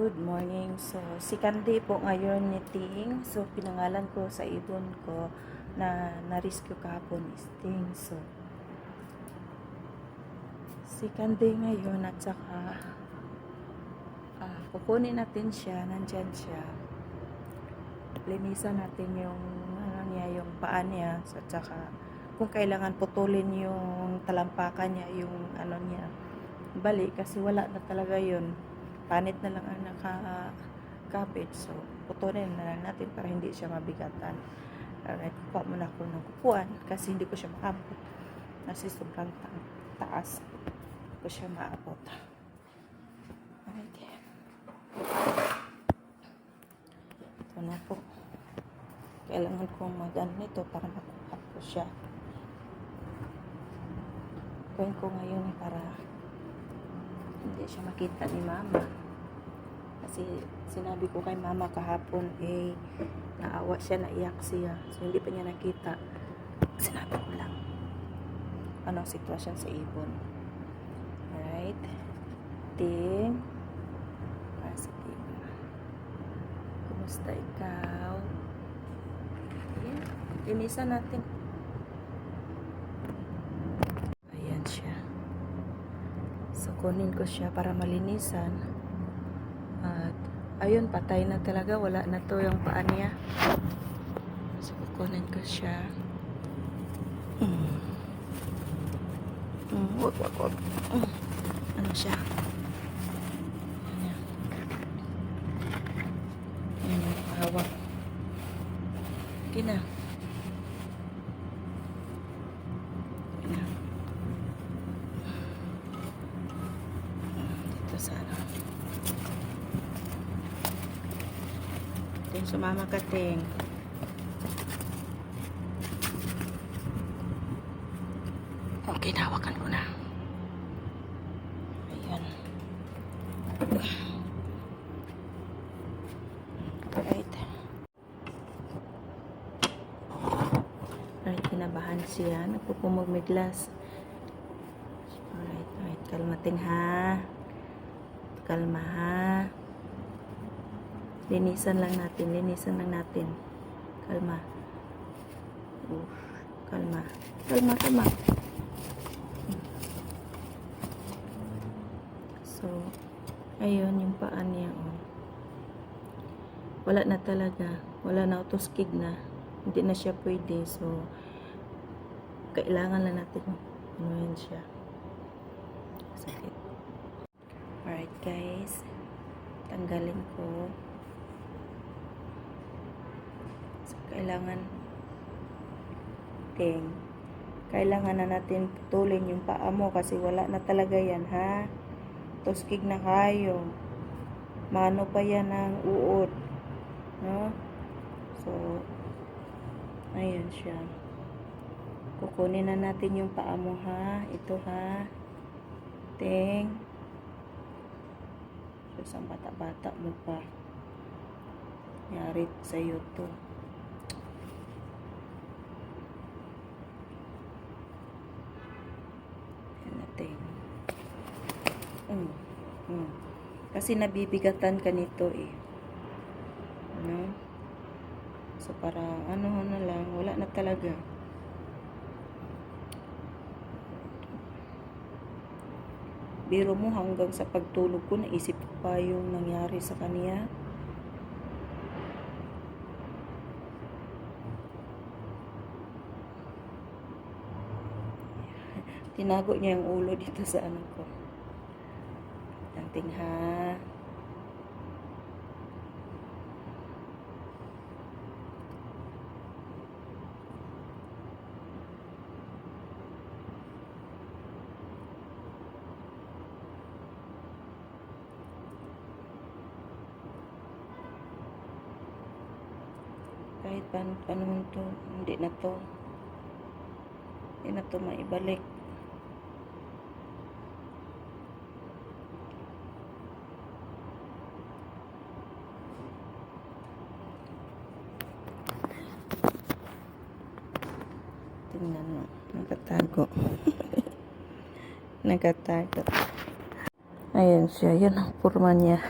Good morning. So, second day po ngayon ni Ting. So, pinangalan ko sa ibon ko na na-rescue kahapon is Ting. So, second day ngayon at saka ah, kukunin natin siya. Nandyan siya. Linisan natin yung ano niya, yung paa niya. So, at saka kung kailangan putulin yung talampakan niya, yung ano niya, bali kasi wala na talaga yun panit na lang ang naka-cabbage. So, putulin na lang natin para hindi siya mabigatan. Alright, kukuha muna ako ng kukuan kasi hindi ko siya maabot. Kasi sobrang ta- taas. Hindi ko siya maabot. Alright. Ito na po. Kailangan kong mag-ano nito para makuha ko siya. Gawin ko ngayon para hindi siya makita ni mama. Kasi sinabi ko kay mama kahapon, eh, naawa siya, naiyak siya. So, hindi pa niya nakita. Sinabi ko lang. Anong sitwasyon sa ibon. Alright. Ting. Ah, sige. Kumusta ikaw? Ayan. Linisan natin. Ayan siya. So, kunin ko siya para malinisan. At, ayun, patay na talaga. Wala na to yung paa niya. So, kukunin ko siya. Mm. Mm, wag, wag, wag. Mm. Ano siya? Ayan. Ayan yung hawak. Okay na. Ayan. Dito sa ano. Ting, sumama ka, Ting. Okay, nawakan ko na. Ayan. Alright. Alright, kinabahan siya. Nagpupumugmiglas. Alright, alright. Kalma, Ting, ha? Kalma, ha? Linisan lang natin. Linisan lang natin. Kalma. Uf, kalma. Kalma, kalma. So, ayun yung paa niya. Oh. Wala na talaga. Wala na autoskig na. Hindi na siya pwede. So, kailangan lang natin ano siya. Sakit. Alright guys. Tanggalin ko. So, kailangan ting kailangan na natin putulin yung paa mo kasi wala na talaga yan ha? Tuskig na kayo. Mano pa yan ng uod no? So ayan siya. Kukunin na natin yung paa mo ha? Ito ha? Ting. So sa bata bata mo pa. Yari sa'yo to Ayan na, ting Mm. Mm. Kasi nabibigatan ka nito eh. Ano? So para ano na lang, wala na talaga. Biro mo hanggang sa pagtulog ko, naisip ko pa yung nangyari sa kanya. Tinago niya yung ulo dito sa ano ko. Anting ha. Kahit paano, paano to, hindi na to. Hindi na to maibalik. Tingnan mo. Nagatago. Nagatago. Ayan siya. Yan ang forma niya.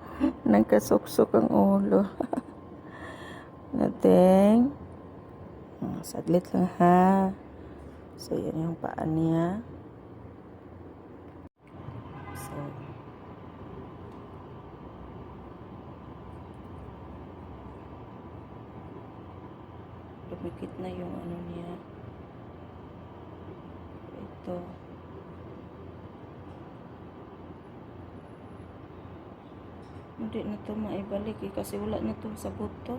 Nagkasuksok ang ulo. Nating. Ah, Saglit lang ha. So, yan yung paa niya. So, dumikit na yung ano niya. Ito. Hindi na to maibalik eh, kasi wala na to sa buto.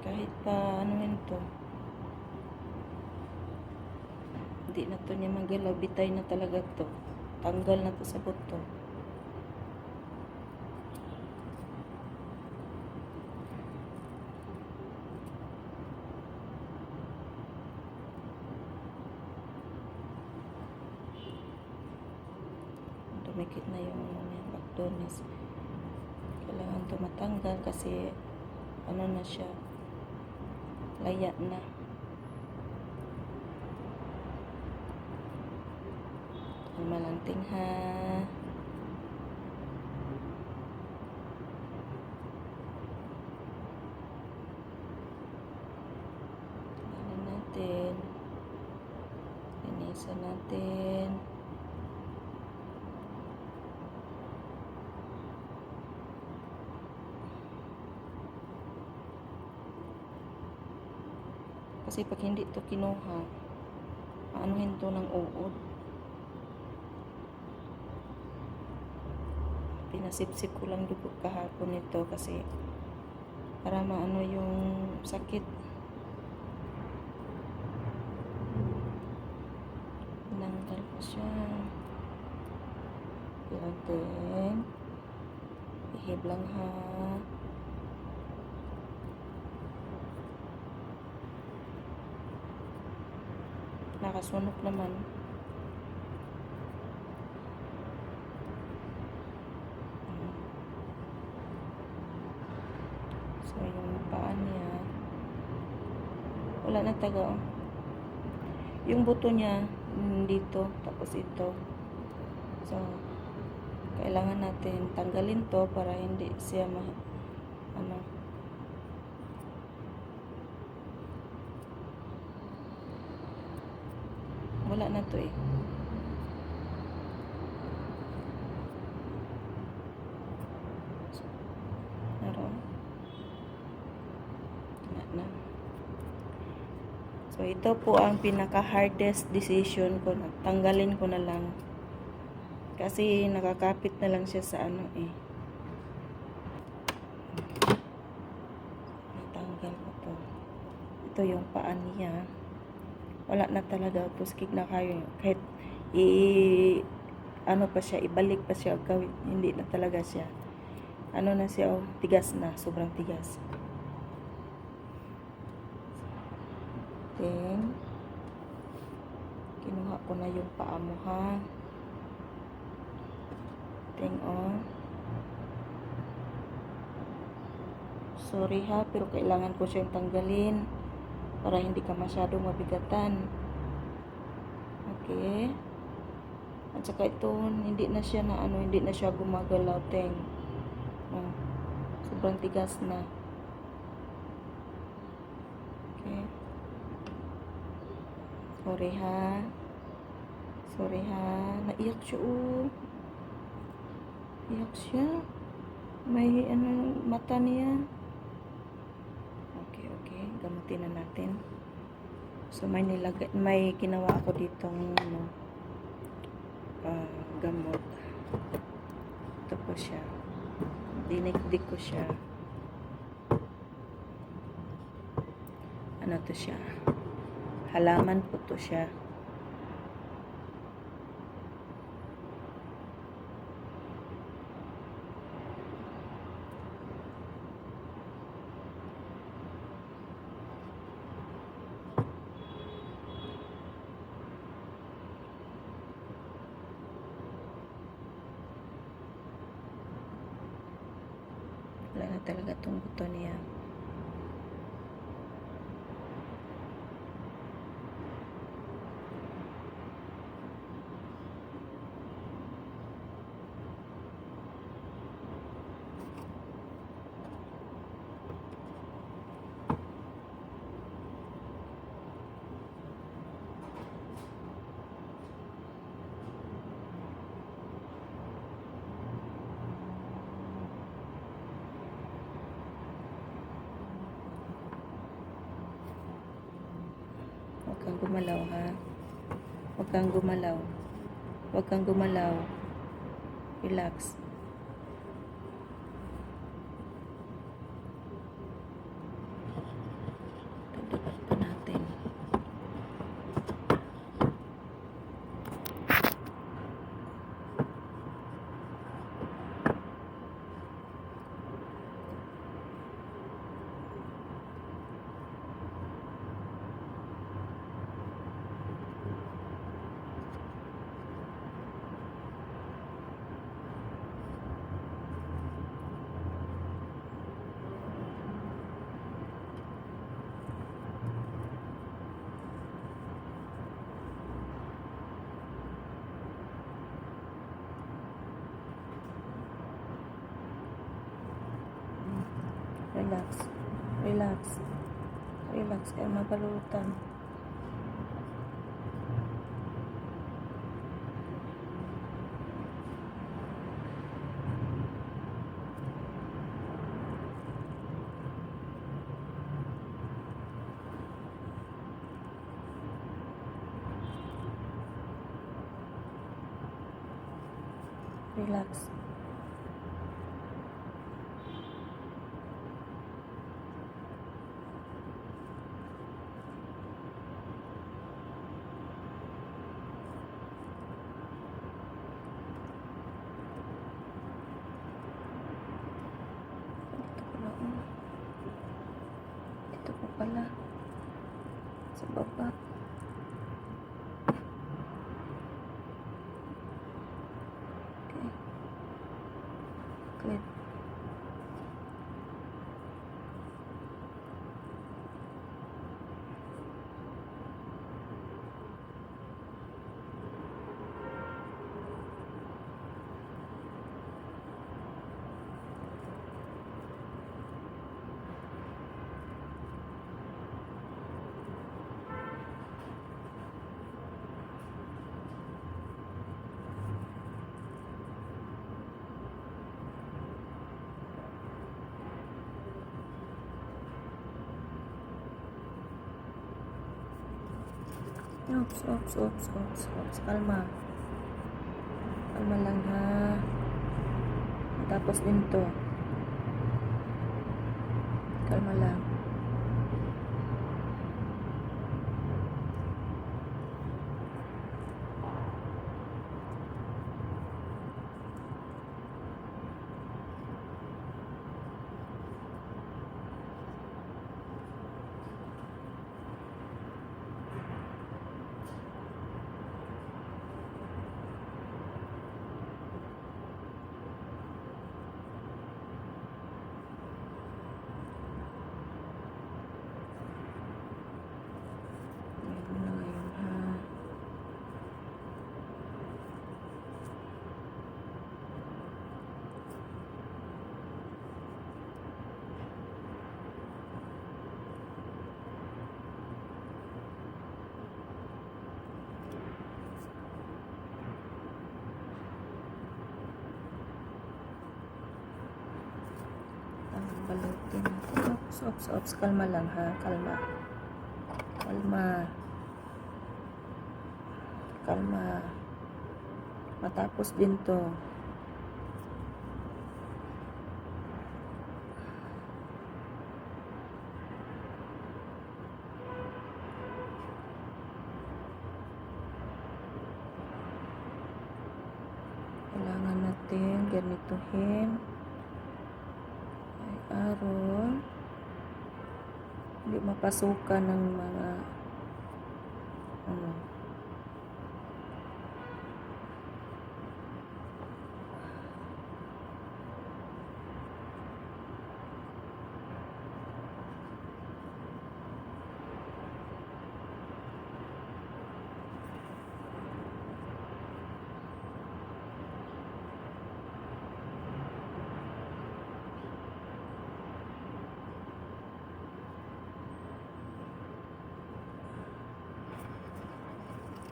Kahit pa anuhin to. Hindi na to niya magalaw. Bitay na talaga to. Tanggal na to sa buto. Dumikit na yung ano niya, abdonis. Kailangan to matanggal kasi ano na siya, laya na. Kalma lang ting ha. Tingnan natin. Linisan natin. Kasi pag hindi to kinuha, aanuhin to ng uod. Pinasipsip ko lang dugo kahapon nito kasi para maano yung sakit. Tinanggal ko siya. Pilantin. Ihib lang ha. Nakasunok naman. So, yung paa niya, wala na taga. oh. Yung buto niya, dito, tapos ito. So, kailangan natin tanggalin to para hindi siya ma, ano, wala na to eh. Naroon. Wala na. So, ito po ang pinaka-hardest decision ko. Tanggalin ko na lang. Kasi nakakapit na lang siya sa ano eh. Natanggal ko to. Ito yung paa niya. Wala na talaga. Puskig na kayo. Kahit i ano pa siya, ibalik pa siya gawin. Hindi na talaga siya. Ano na siya, oh, tigas na. Sobrang tigas. Then, kinuha ko na yung paa mo ha. Then, oh. Sorry ha, pero kailangan ko siyang tanggalin para hindi ka masyadong mabigatan. Okay? At saka ito, hindi na siya na ano, hindi na siya gumagalaw, teng. Oh, sobrang tigas na. Okay. Sorry ha. Sorry ha. Naiyak siya oh. Iyak siya. May ano, mata niya. Okay. Gamutin na natin. So may nilagay, may ginawa ako ditong ano, ah, gamot. Ito po siya. Dinikdik ko siya. Ano to siya? Halaman po to siya. Wala na talaga tong buto niya. kang gumalaw, ha? Huwag kang gumalaw. Huwag kang gumalaw. Relax. Dagdagan pa natin. Relax. Relax. Relax. Kaya magalutan. Relax. Dito pala, oh. Dito pa pala. Sa baba. Okay. Clip. Ops, ops, ops, ops, ops. Kalma. Kalma lang ha. Tapos din to. Kalma lang. Ayun na ngayon ha. Ang balutin natin. Ops, ops, ops. Kalma lang ha. Kalma. Kalma. Kalma. Matapos din to. Kailangan natin ganituhin mapasukan ng mga ano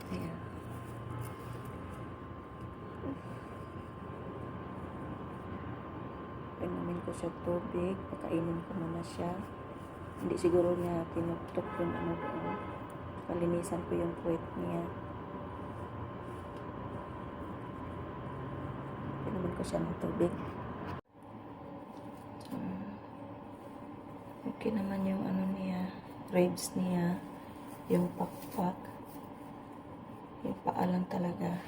Ayan. Inumin ko siya tubig. Pakainin ko muna siya. Hindi siguro niya tinuktok yung ano doon. palinisan ko yung puwet niya. Pinuman ko siya ng tubig. So, okay naman yung ano niya, ribs niya, yung pakpak. Yung paa lang talaga.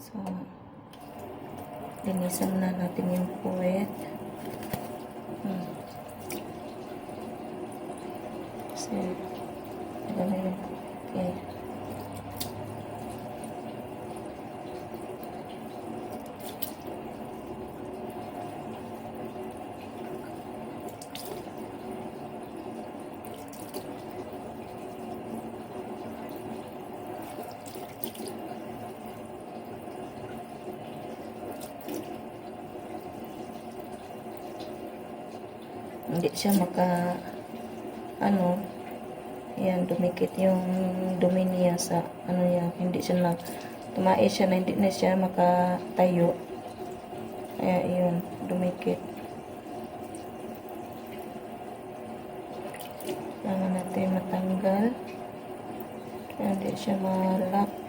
So, linisan na natin yung puwet. Hmm. Kasi, dami yung okay. Hindi siya maka ano yan dumikit yung dumi niya sa ano niya hindi siya na tumais siya na hindi na siya makatayo. Kaya yun dumikit. Kailangan natin matanggal. Kaya hindi siya malak